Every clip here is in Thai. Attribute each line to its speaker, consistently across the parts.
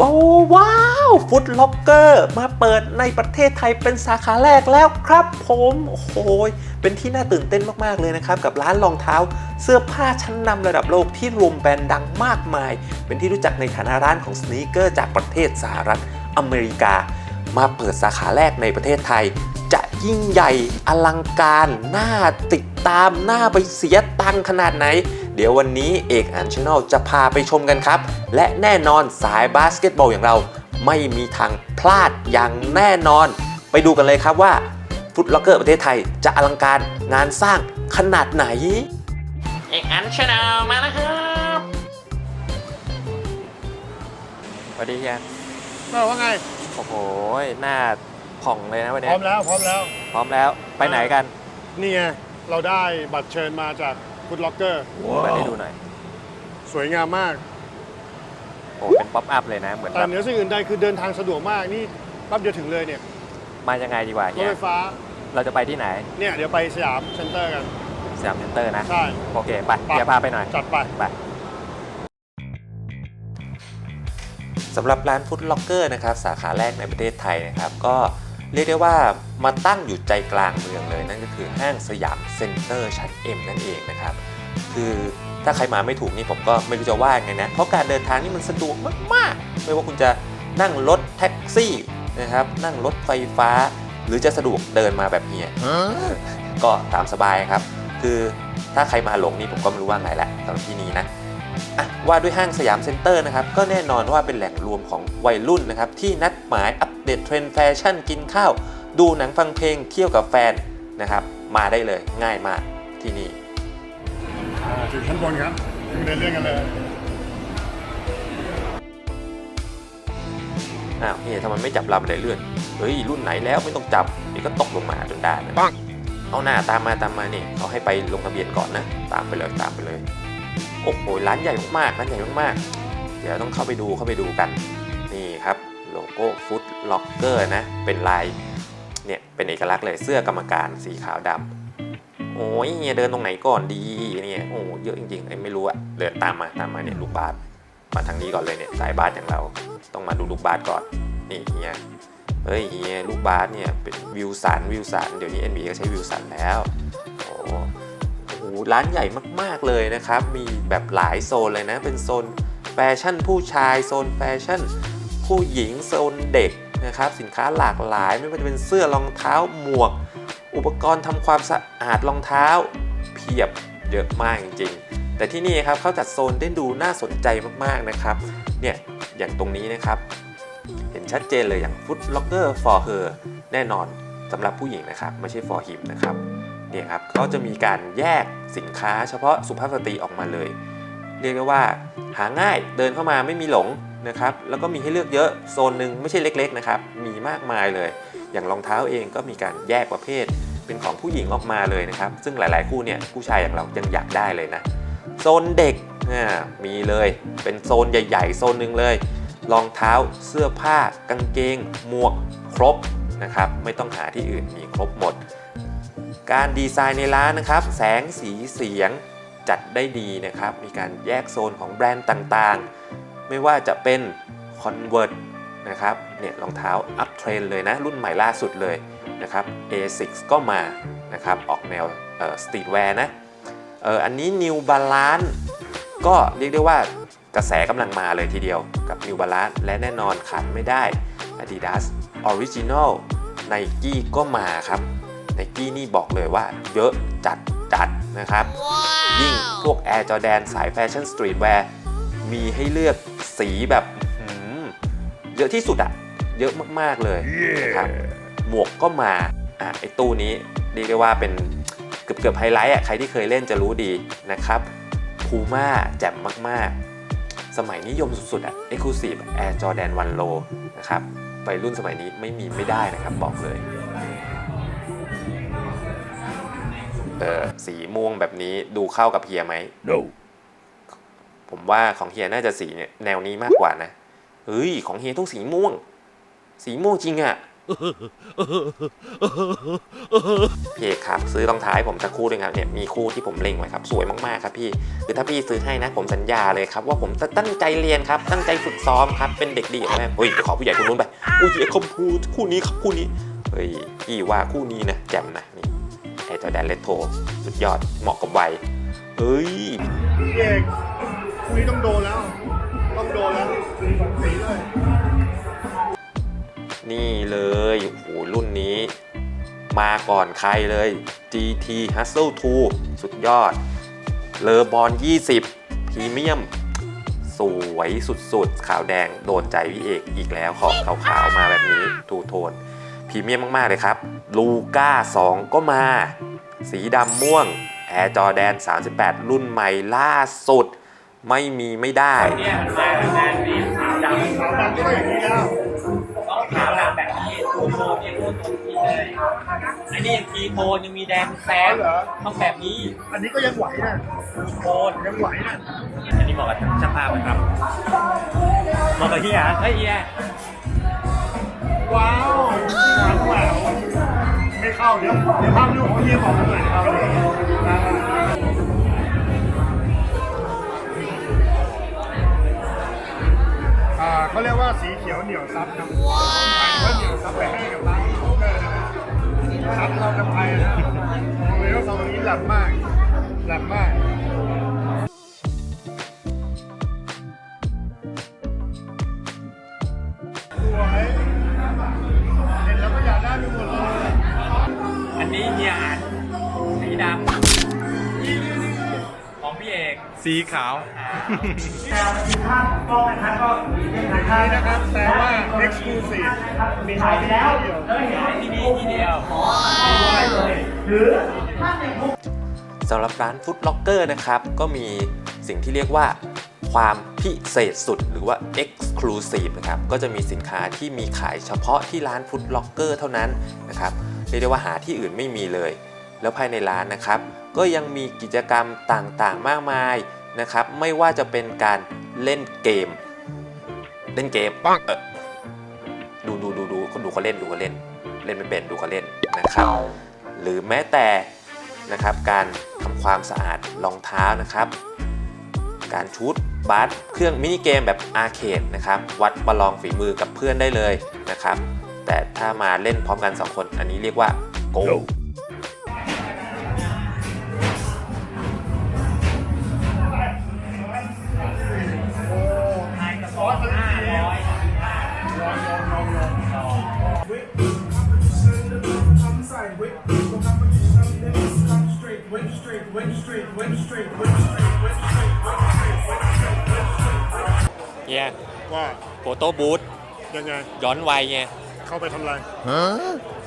Speaker 1: ว้าวว้าวฟุตล็อกเกอร์มาเปิดในประเทศไทยเป็นสาขาแรกแล้วครับผมโอ้โหเป็นที่น่าตื่นเต้นมากๆเลยนะครับ กับร้านรองเท้า เสื้อผ้าชั้นนำระดับโลกที่รวมแบรนด์ดังมากมาย เป็นที่รู้จักในฐานะร้านของสนีเกอร์จากประเทศสหรัฐอเมริกา มาเปิดสาขาแรกในประเทศไทย จะยิ่งใหญ่อลังการ น่าติดตาม น่าไปเสียตังขนาดไหน เดี๋ยววันนี้เอกอันชแนลจะพาไปชมกันครับ และแน่นอนสายบาสเกตบอลอย่างเราไม่มีทางพลาดอย่างแน่นอน ไปดูกันเลยครับว่าฟุตล็อกเกอร์ประเทศไทยจะอลังการงานสร้างขนาดไหน เอกอันชแนลมาแล้วครับสวัสดีครับ
Speaker 2: เราว่าไง
Speaker 1: โอ้โหหน้าผ่องเลยนะวัน
Speaker 2: พ
Speaker 1: นี้
Speaker 2: ร้อมแล้วพร้อมแล้ว
Speaker 1: พร้อมแล้ว ไปไหนกัน
Speaker 2: นี่ไงเราได้บัตรเชิญมาจากฟุตล็อกเกอร์
Speaker 1: ไปให้ดูหน่อย
Speaker 2: สวยงามมาก
Speaker 1: โอ้เป็นป๊อปอัพเลยนะ เหมือน
Speaker 2: แต่
Speaker 1: แบบ
Speaker 2: เหนือสิ่งอื่นใดคือเดินทางสะดวกมากนี่แป๊บเดียวถึงเลยเนี่ย
Speaker 1: มายังไงดีกว่าร
Speaker 2: ถ
Speaker 1: เฮีย
Speaker 2: ไฟฟ้า
Speaker 1: เราจะไปที่ไหน
Speaker 2: เนี่ยเดี๋ยวไปสยามเซ็นเตอร์กัน
Speaker 1: สยามเซ็นเตอร์นะ
Speaker 2: ใช่
Speaker 1: โอเค ไปเฮียพาไปหน่อย
Speaker 2: จัดไป
Speaker 1: ไป สำหรับร้านฟุตล็อกเกอร์นะครับสาขาแรกในประเทศไทยนะครับก็ เรียกได้ว่ามาตั้งอยู่ใจกลางเมืองเลย นั่นก็คือห้างสยามเซ็นเตอร์ชั้น M นั่นเองนะครับ คือถ้าใครมาไม่ถูกนี่ผมก็ไม่รู้จะว่าไงนะ เพราะการเดินทางนี่มันสะดวกมากๆ ไม่ว่าคุณจะนั่งรถแท็กซี่นะครับนั่งรถไฟฟ้า หรือจะสะดวกเดินมาแบบเฮียก็ตามสบายครับ คือถ้าใครมาหลงนี่ผมก็ไม่รู้ว่าไงแหละสำหรับที่นี้นะ ว่าด้วยห้างสยามเซ็นเตอร์นะครับก็แน่นอนว่าเป็นแหล่งรวมของวัยรุ่นนะครับที่นัดหมายอัปเดตเทรนด์แฟชั่นกินข้าว ดูหนังฟังเพลงเที่ยวกับแฟนนะครับมาได้เลยง่ายมากที่นี่
Speaker 2: อ่าถึงชั้นบนครับถึงเดินเรื่องกันเลย
Speaker 1: อ้าวเฮ้ยทำไมไม่จับลำเลยเลื่อนเฮ้ยรุ่นไหนแล้วไม่ต้องจับนี่ก็ตกลงมาจนได้นะ
Speaker 2: ปัง
Speaker 1: เอาหน้าตามมาตามมานี่เขาให้ไปลงทะเบียนก่อนนะ ตามไปเลยตามไปเลย โอ้โหร้านใหญ่มากๆร้านใหญ่มากๆ เดี๋ยวต้องเข้าไปดูเข้าไปดูกัน นี่ครับโลโก้ฟุตล็อกเกอร์นะ เป็นลายเนี่ยเป็นเอกลักษณ์เลยเสื้อกรรมการสีขาวดำโอ้ยเดินตรงไหนก่อนดีเนี่ยโอ้เยอะจริงๆไอ้ไม่รู้อะเดินตามมาตามมาเนี่ยลูกบาสมาทางนี้ก่อนเลยเนี่ยสายบาสอย่างเราต้องมาดูลูกบาสก่อนนี่เฮียเฮ้ยเฮียลูกบาสเนี่ยเป็นวิวสันวิวสันเดี๋ยวนี้ NBA ก็ใช้วิวสันแล้วโอ้ ร้านใหญ่มากๆเลยนะครับ มีแบบหลายโซนเลยนะ เป็นโซนแฟชั่นผู้ชาย โซนแฟชั่น ผู้หญิง โซนเด็กนะครับ สินค้าหลากหลายไม่ว่าจะเป็นเสื้อรองเท้าหมวก อุปกรณ์ทำความสะอาดรองเท้า เพียบเยอะมากจริงๆ แต่ที่นี่ครับเขาจัดโซนได้ดูน่าสนใจมากๆนะครับ เนี่ยอย่างตรงนี้นะครับ เห็นชัดเจนเลยอย่าง Foot Locker for her แน่นอนสำหรับผู้หญิงนะครับ ไม่ใช่ for him นะครับ เนี่ยครับเขาจะมีการแยกสินค้าเฉพาะสุภาพสตรีออกมาเลย เรียกได้ว่าหาง่ายเดินเข้ามาไม่มีหลงนะครับแล้วก็มีให้เลือกเยอะโซนหนึ่งไม่ใช่เล็กๆนะครับมีมากมายเลย อย่างรองเท้าเองก็มีการแยกประเภท เป็นของผู้หญิงออกมาเลยนะครับ ซึ่งหลายๆคู่เนี่ยผู้ชายอย่างเรายังอยากได้เลยนะโซนเด็กมีเลยเป็นโซนใหญ่ๆ โซนหนึ่งเลยรองเท้าเสื้อผ้า กางเกง หมวกครบนะครับ ไม่ต้องหาที่อื่นมีครบหมด การดีไซน์ในร้านนะครับ แสงสีเสียงจัดได้ดีนะครับ มีการแยกโซนของแบรนด์ต่างๆ ไม่ว่าจะเป็น Convert นะครับเนี่ยรองเท้าอัพเทรนเลยนะ รุ่นใหม่ล่าสุดเลยนะครับ A6 ก็มานะครับออกแนวสตรีทแวร์นะเอออันนี้ New Balance ก็เรียกได้ว่ากระแสกำลังมาเลยทีเดียวกับ New Balance และแน่นอนขาดไม่ได้ Adidas Original Nike ก็มาครับ Nike นี่บอกเลยว่าเยอะจัดจัดนะครับ ยิ่งพวก Air Jordan สายแฟชั่นสตรีทแวร์มีให้เลือกสีแบบเยอะที่สุดอะเยอะมากๆเลยนะครับหมวกก็มาอะไอตู้นี้เรียกได้ว่าเป็นเกือบเกือบไฮไลท์อะใครที่เคยเล่นจะรู้ดีนะครับพูม่าแจ่มมากๆ สมัยนิยมสุดๆอะ Exclusive Air Jordan 1 Low นะครับวัยรุ่นสมัยนี้ไม่มีไม่ได้นะครับบอกเลย เออสีม่วงแบบนี้ดูเข้ากับเฮียไหม
Speaker 3: No.
Speaker 1: ผมว่าของเฮียน่าจะสีเนี่ยแนวนี้มากกว่านะเฮ้ยของเฮียต้องสีม่วง สีม่วงจริงอะพี่เอกครับ ซื้อรองเท้าให้ผมสักคู่ด้วยครับเนี่ยมีคู่ที่ผมเล็งไว้ครับ สวยมากๆครับพี่คือถ้าพี่ซื้อให้นะ ผมสัญญาเลยครับ ว่าผมจะตั้งใจเรียนครับ ตั้งใจฝึกซ้อมครับเป็นเด็กดีของแม่เฮ้ยขอผู้ใหญ่คนนู้นไปอุ้ยเอกคอมพูคู่นี้ครับคู่นี้เฮ้ยพี่ว่าคู่นี้นะแจ่มนะนี่ ไอจอแดนเลตโทสุดยอดเหมาะกับวัยเฮ้ย
Speaker 2: พี่เอกคุนี้ต้องโดนแล้ว ต้องโดนแล้วสีสองสีด้วย
Speaker 1: นี่เลยโอ้โหรุ่นนี้ มาก่อนใครเลย GT Hustle 2 สุดยอด เลอบอล20พรีเมียม สวยสุดๆ ขาวแดงโดนใจพี่เอกอีกแล้วขอบขาวๆ มาแบบนี้ทูโทนพ รีเมียมมาก ๆ เลยครับ ลูก้า 2 ก็มา สีดำม่วง Air Jordan 38 รุ่นใหม่ล่าสุด ไม่มีไม่ได้
Speaker 3: เนี่ยมันมาแบบนั้นมีขาวดำ
Speaker 2: ขาวดำก็ต้องอย่างนี้แล้ว
Speaker 3: ต้องขาวดำแบบนี้ทูโทนเนี่ยทูโทนสีเลยอันนี้ยังทีโทนยังมีแดงแซมต้องแบบนี้
Speaker 2: อันนี้ก็ยังไหวนะ
Speaker 3: ทูโทน
Speaker 2: ยังไหวนะ
Speaker 3: อันนี้เหมาะกับช่างภาพไหมครับเหมาะกับเฮียเฮ้ยเฮีย
Speaker 2: ว้าวหวานแหววไม่เข้าเดี๋ยวเดี๋ยวภาพดูของเฮียบอกกันหน่อยครับเขาเรียกว่าสีเขียวเหนียวซับครับว้าวเหนียวซับไปให้กับร้านโจ๊กเกอร์นะครับซับเราจะไปนะบอกเลยว่าสอนนี้หลมมากหลมมาก
Speaker 3: ของพี่เอก
Speaker 4: สีขาว
Speaker 2: นี่นะครับแต่ว่า exclusive มีขายที่เดียว
Speaker 3: ที่นี่ที่เดียว
Speaker 1: สำหรับร้านฟุตล็อกเกอร์นะครับ ก็มีสิ่งที่เรียกว่าความพิเศษสุดหรือว่า Exclusive นะครับ ก็จะมีสินค้าที่มีขายเฉพาะที่ร้านฟุตล็อกเกอร์เท่านั้นนะครับ เรียกได้ว่าหาที่อื่นไม่มีเลย แล้วภายในร้านนะครับ ก็ยังมีกิจกรรมต่างๆ มากมายนะครับ ไม่ว่าจะเป็นการเล่นเกม เล่นเกมปังเออดูดูดูดูคนดูเขาเล่นดูเขาเล่น เล่นไม่เป็นดูเขาเล่นนะครับ หรือแม้แต่นะครับการทำความสะอาดรองเท้านะครับ การชูดบาสเครื่องมินิเกมแบบอาร์เคดนะครับ วัดประลองฝีมือกับเพื่อนได้เลยนะครับ แต่ถ้ามาเล่นพร้อมกัน 2 คน อันนี้เรียกว่าโก
Speaker 3: เฮีย
Speaker 2: ว่า
Speaker 3: โฟโต้บูธ
Speaker 2: ยังไง
Speaker 3: ย้อนวัยไง
Speaker 2: เข้าไปทำอะไร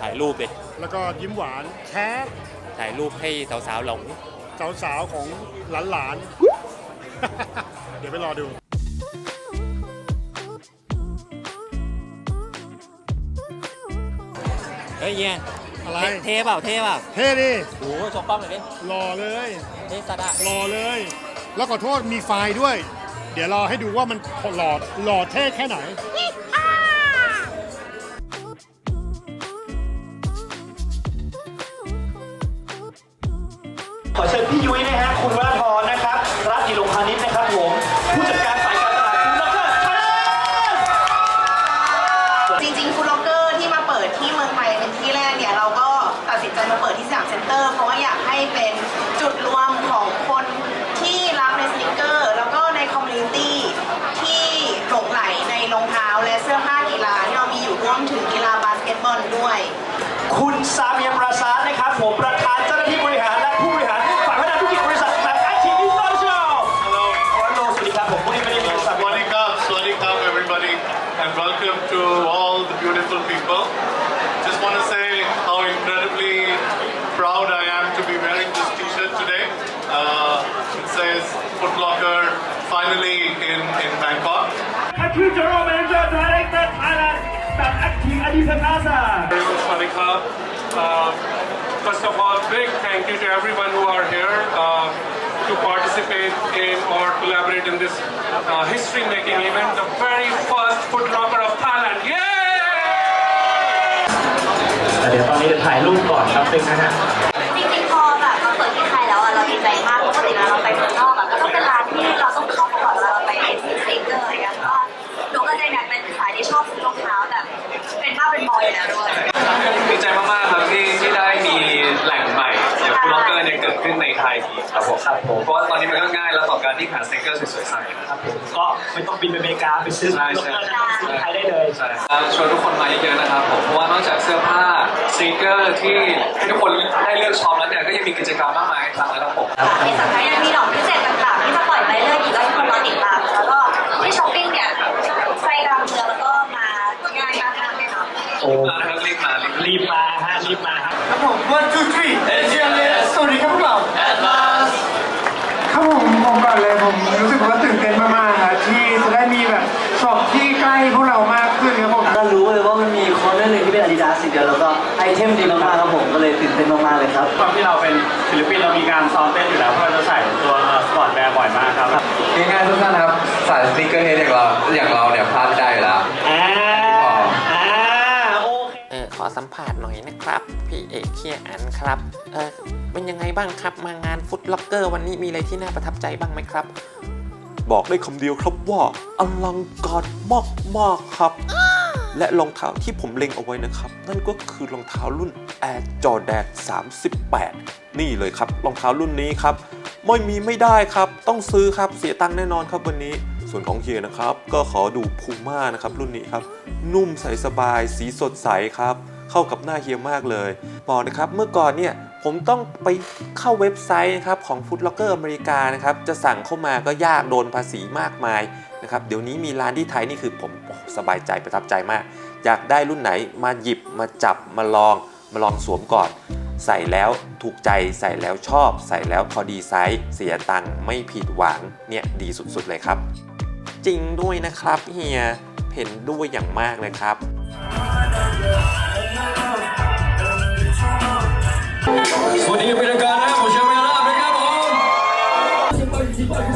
Speaker 3: ถ่ายรูปดิ
Speaker 2: แล้วก็ยิ้มหวานแคท
Speaker 3: ถ่ายรูปให้สาวๆหลง
Speaker 2: สาวๆของหลานๆ เดี๋ยวไปรอดู
Speaker 3: เฮ้ยเฮีย
Speaker 2: อะไร
Speaker 3: เท่เปล่าเท่เปล่า
Speaker 2: เท่ดิ
Speaker 3: โอ้โหโชว์กล้องหน่อยดิ
Speaker 2: รอเลย
Speaker 3: เท่สัดอะ
Speaker 2: รอเลย แล้วขอโทษมีไฟล์ด้วย เดี๋ยวรอให้ดูว่ามันหล่อหล่อเท่แค่ไหน
Speaker 5: ขอเชิญพี่ยุ้ยนะ
Speaker 6: ฬาบาสเกตบอลด้วย
Speaker 5: คุณซาเมียมราซาดนะครับ ผมประธานเจ้าหน้าที่บริหารและผู้บริหารฝ่ายพัฒนาธุรกิจบริษัทแบบไอทีอินเตอร์เนชั่นแนลฮัลโหลฮัลโหลสวัสดีครับผมผู้บริหารบริษัท
Speaker 7: Swadika, Swadika, everybody, and welcome to all the beautiful people. Just want to say how incredibly proud I am to be wearing this T-shirt today. Uh, it says Foot Locker finally in in Bangkok.
Speaker 5: ท่านคือ General Manager Active Adidas Plaza
Speaker 7: Very much, Swadika. Uh, first of all, big thank you to everyone who are here uh, to participate in or collaborate in this uh, history-making event, the very first Foot Locker of Thailand. Yay!
Speaker 5: เดี๋ยวตอนนี้จะถ่ายรูปก่อนครับนึงนะฮะ
Speaker 8: ผม
Speaker 5: ครับผม
Speaker 8: เพราะว่าตอนนี้มันก็ง่ายแล้วต่อการที่หาสติกเกอร์สวยๆใส่นะ
Speaker 5: ค
Speaker 8: ค
Speaker 5: รั
Speaker 8: รั
Speaker 5: บบผมก็ไม่ต้องบินไปอเมริกาไปซื้อ
Speaker 8: ใช่
Speaker 5: รถ
Speaker 8: ใช่
Speaker 5: เกอร์นะครับซื้อที่ไทยได้เลย
Speaker 8: ใช่เอ่อชวนทุกคนมาเยอะๆนะครับผมเพราะว่านอกจากเสื้อผ้าสติกเกอร์ที่ที่ทุกคนได้เลือกช็อปแล้วเนี่ยก็ยังมีกิจกรรมมากมายให้ทำนะครับผม
Speaker 4: ที่สำคัญยังมีดอกพิเศษต่างๆที่จะปล่อยไปเรื่อยๆอีกก็ให้คนรอติดตามแล้วก็ที่ช้อปปิ้งเนี่ยไปรามเมืองแล้วก็มาง่ายมากๆแน่นอน
Speaker 5: โอ้
Speaker 8: มานะครับรีบมารีบ
Speaker 5: รีบมาฮะรีบมาครับ
Speaker 2: ครับผม one two three เทม
Speaker 9: ดีมากๆครับผมก็เลยตื่นเต้นมากๆเลยครับ
Speaker 5: ความที่เราเป็นศิลปินเรามีการซ้อมเต้นอยู่แล้วเพราะเราจะใส่ตัวสปอร์ตแวร์บ่อยมากครับ
Speaker 10: ง่ายๆสั้นๆนะครับสายสติกเกอร์เฮดอย่างเราอย่างเราเนี่ยพลาดไม่ได้อยู่แล้ว
Speaker 5: อ่าอ่าโอเค
Speaker 1: เออขอสัมภาษณ์หน่อยนะครับ พี่เอกเคียอันครับเออเป็นยังไงบ้างครับมางานฟุตล็อกเกอร์วันนี้มีอะไรที่น่าประทับใจบ้างไหมครับ บอกได้คำเดียวครับว่าอลังการมากมากๆครับ และรองเท้าที่ผมเล็งเอาไว้นะครับ นั่นก็คือรองเท้ารุ่น Air Jordan 38 นี่เลยครับรองเท้ารุ่นนี้ครับไม่มีไม่ได้ครับ ต้องซื้อครับเสียตังค์แน่นอนครับวันนี้ ส่วนของเฮียนะครับ ก็ขอดูพูม่านะครับรุ่นนี้ครับ นุ่มใสสบายสีสดใสครับ เข้ากับหน้าเฮียมากเลยบอกนะครับเมื่อก่อนเนี่ยผมต้องไปเข้าเว็บไซต์นะครับของ Foot Locker อเมริกานะครับ จะสั่งเข้ามาก็ยากโดนภาษีมากมาย นะครับเดี๋ยวนี้มีร้านที่ไทยนี่คือผมอสบายใจประทับใจมาก อยากได้รุ่นไหนมาหยิบมาจับมาลอง มาลองสวมก่อน ใส่แล้วถูกใจใส่แล้วชอบ ใส่แล้วพอดีไซส์เสียตังค์ไม่ผิดหวังเนี่ยดีสุดๆเลยครับ จริงด้วยนะครับเฮียเห็นด้วยอย่างมากเลยครับ
Speaker 8: สวัสดีเป็นทางการนะครับผม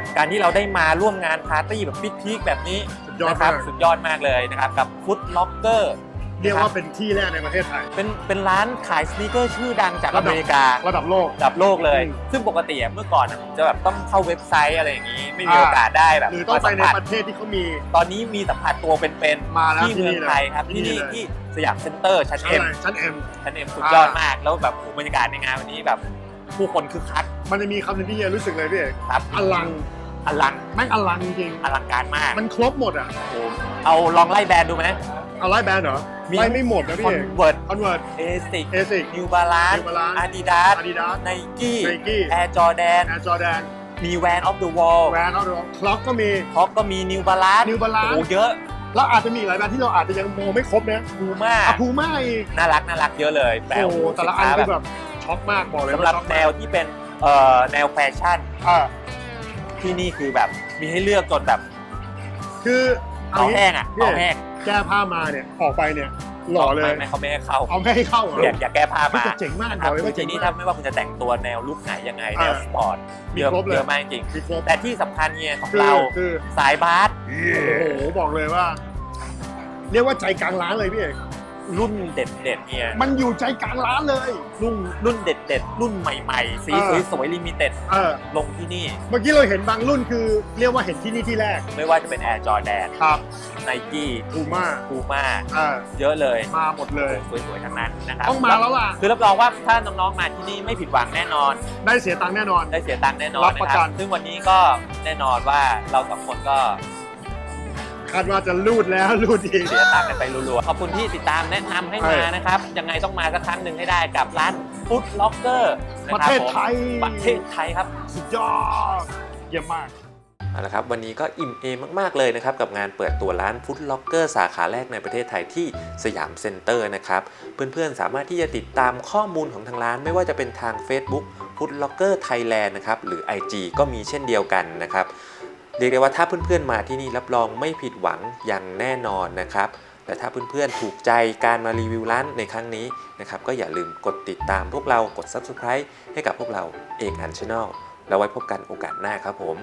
Speaker 1: การที่เราได้มาร่วมงานปาร์ตี้แบบพีคๆแบบนี้
Speaker 2: สุดยอด
Speaker 1: นะครับ
Speaker 2: มาก
Speaker 1: สุดยอดมากเลยนะครับกับฟุตล็อกเกอร์
Speaker 2: เรียกว่าเป็นที่แรกในประเทศไทย
Speaker 1: เป็นเป็นร้านขายสนีกเกอร์ชื่อดังจาก
Speaker 2: ระ
Speaker 1: อ
Speaker 2: ดับ
Speaker 1: เมริการะ
Speaker 2: ดับโลก
Speaker 1: ระดับโลกเลย
Speaker 2: อืม
Speaker 1: ซึ่งปกติอะเมื่อก่อนอะผมจะแบบต้องเข้าเว็บไซต์อะไรอย่างนี้ ไม่มี
Speaker 2: อ่า
Speaker 1: โอกาสได้แบบ
Speaker 2: หรือต้องไป
Speaker 1: มาสัม
Speaker 2: ใน
Speaker 1: ผัส
Speaker 2: ประเทศที่เขามี
Speaker 1: ตอนนี้มีสัมผัสตัวเป็น
Speaker 2: มาแล้ว
Speaker 1: ๆที่เมืองไทยครับ
Speaker 2: ที่
Speaker 1: ที่
Speaker 2: นี่
Speaker 1: นี่
Speaker 2: เลย
Speaker 1: ที่สยามเซ็นเตอร์ชั้น
Speaker 2: ชั้น
Speaker 1: เอ็ม
Speaker 2: อะไรชั้นเอ็ม
Speaker 1: ชั้นเอ็มสุดยอดมากแล้วแบบโหบรรยากาศในงานวันนี้แบบผู้คนคึกคัก
Speaker 2: มันจะมีคำหนึงที่เฮียรู้สึกเลยพี่เอก
Speaker 1: ครับ
Speaker 2: อลัง
Speaker 1: อลัง
Speaker 2: แม่งอลังจริง
Speaker 1: อลังการมาก
Speaker 2: มันครบหมดอะ
Speaker 1: โอ้เอาลองไล่แบรนด์ดูไหม
Speaker 2: เอาไล่แบรนด์เหรอ
Speaker 1: มี
Speaker 2: ไล่ไม่หมดนะ
Speaker 1: ค
Speaker 2: พี่
Speaker 1: อน
Speaker 2: เอก
Speaker 1: เวิร์ต
Speaker 2: คอนเวิร์ต
Speaker 1: เอซิก
Speaker 2: เอซิก
Speaker 1: นิวบาลาน
Speaker 2: New Balance
Speaker 1: อาดิดาส
Speaker 2: Adidas
Speaker 1: ไนกี้
Speaker 2: Nike
Speaker 1: แอร์จอแดน
Speaker 2: แอร์จอแดน
Speaker 1: มีแวนออฟเดอะวอล
Speaker 2: แบรนด์เอาดูคล็อกก็มี
Speaker 1: ท็อปก็มีนิวบาลาน
Speaker 2: New Balance
Speaker 1: โอ้เยอะ
Speaker 2: แล้วอาจจะมีอีกหลายแบรนด์ที่เราอาจจะยังโมไม่ครบนะ
Speaker 1: คูมา
Speaker 2: อะพูม่าอีก
Speaker 1: น่ารักน่ารักเยอะเลยแบรน
Speaker 2: โอ้
Speaker 1: ด์
Speaker 2: โหแต่ละอัน
Speaker 1: สิ
Speaker 2: คื
Speaker 1: ค้า
Speaker 2: อแบบช็อกมากบอกเลย
Speaker 1: สำห
Speaker 2: ว่า
Speaker 1: รับ
Speaker 2: ช็อก
Speaker 1: แน
Speaker 2: มาก
Speaker 1: วที่เป็นเอ่อแนวแฟชั่น
Speaker 2: อ่า
Speaker 1: ที่นี่คือแบบมีให้เลือกจนแบบ
Speaker 2: คือเอา
Speaker 1: เอา
Speaker 2: งี้
Speaker 1: แห้งอะ
Speaker 2: พี่
Speaker 1: เอาแห้ง
Speaker 2: แก้ผ้ามาเนี่ยออกไปเนี่ยหล่อเลย
Speaker 1: ไม่ไม่เขาไม่ให้เข้า
Speaker 2: เอาไม่ให้เข้าเหรอ
Speaker 1: อยากอยากแก้ผ้า
Speaker 2: เฮ้ย
Speaker 1: มา
Speaker 2: แต่เจ๋งมาก
Speaker 1: ครับ
Speaker 2: บอกเลยว่า
Speaker 1: ที
Speaker 2: เจ๋ง
Speaker 1: นี้
Speaker 2: มาก
Speaker 1: ถ้าไม่ว่าคุณจะแต่งตัวแนวลุคไหนยังไงแนว
Speaker 2: อ่า
Speaker 1: สปอร์ต
Speaker 2: มี
Speaker 1: เยอะ
Speaker 2: ครบเลย
Speaker 1: เยอะมากจริง
Speaker 2: มีครบ
Speaker 1: แต่ที่สำคัญเนี่ยของ
Speaker 2: คือ
Speaker 1: เรา
Speaker 2: คือ
Speaker 1: สายบาส
Speaker 2: โอ้โหบอกเลยว่า เรียกว่าใจกลางร้านเลยพี่เอก
Speaker 1: รุ่นเด็ดเด็ดๆเนี่ย
Speaker 2: มันอยู่ใจกลางร้านเลย
Speaker 1: รุ่นรุ่นเด็ดเด็ด ๆ รุ่นใหม่ ๆ สี
Speaker 2: เออ
Speaker 1: สวยๆลิมิเต็ด
Speaker 2: เออ
Speaker 1: ลงที่นี่
Speaker 2: เมื่อกี้เราเห็นบางรุ่นคือเรียกว่าเห็นที่นี่ที่แรก
Speaker 1: ไม่ว่าจะเป็น Air Jordan
Speaker 2: ครับ
Speaker 1: Nike
Speaker 2: พูม่า
Speaker 1: Puma
Speaker 2: เออ
Speaker 1: เยอะเลย
Speaker 2: มาหมดเลย
Speaker 1: สวยๆทั้งนั้นนะครับ
Speaker 2: ต้องมาแล้วล่ะ
Speaker 1: คือรับรองว่าถ้าน้องๆมาที่นี่ไม่ผิดหวังแน่นอน
Speaker 2: ได้เสียตังค์แน่นอน
Speaker 1: ได้เสียตังค์แน่นอน
Speaker 2: รับ
Speaker 1: นะ
Speaker 2: ประ
Speaker 1: ค
Speaker 2: กั
Speaker 1: รั
Speaker 2: น
Speaker 1: บซึ่งวันนี้ก็แน่นอนว่าเราสองคนก็
Speaker 2: คาดว่าจะรูดแล้วรูดอีก
Speaker 1: เสียตังค์กันไปรัวๆ ขอบคุณที่ติดตามแนะนำให้มา
Speaker 2: ใช่
Speaker 1: นะครับ ยังไงต้องมาสักครั้งหนึ่งให้ได้กับร้านฟุตล็อกเกอร์
Speaker 2: ประเทศไทย
Speaker 1: ประเทศไทยครับ
Speaker 2: สุดยอดเยี่ยมมาก
Speaker 1: เอาละครับวันนี้ก็อิ่มเอมมาก ๆ เลยนะครับ กับงานเปิดตัวร้านฟุตล็อกเกอร์สาขาแรกในประเทศไทยที่สยามเซ็นเตอร์นะครับ เพื่อน ๆ สามารถที่จะติดตามข้อมูลของทางร้าน ไม่ว่าจะเป็นทาง Facebook ฟุตล็อกเกอร์ไทยแลนด์นะครับ หรือ IG ก็มีเช่นเดียวกันนะครับ เรียกได้ว่าถ้าเพื่อนๆมาที่นี่รับรองไม่ผิดหวังอย่างแน่นอนนะครับแต่ถ้าเพื่อนๆถูกใจการมารีวิวร้านในครั้งนี้นะครับก็อย่าลืมกดติดตามพวกเรากด Subscribe ให้กับพวกเราเอกอันช n แนลแล้วไว้พบกันโอกาสหน้าครับผม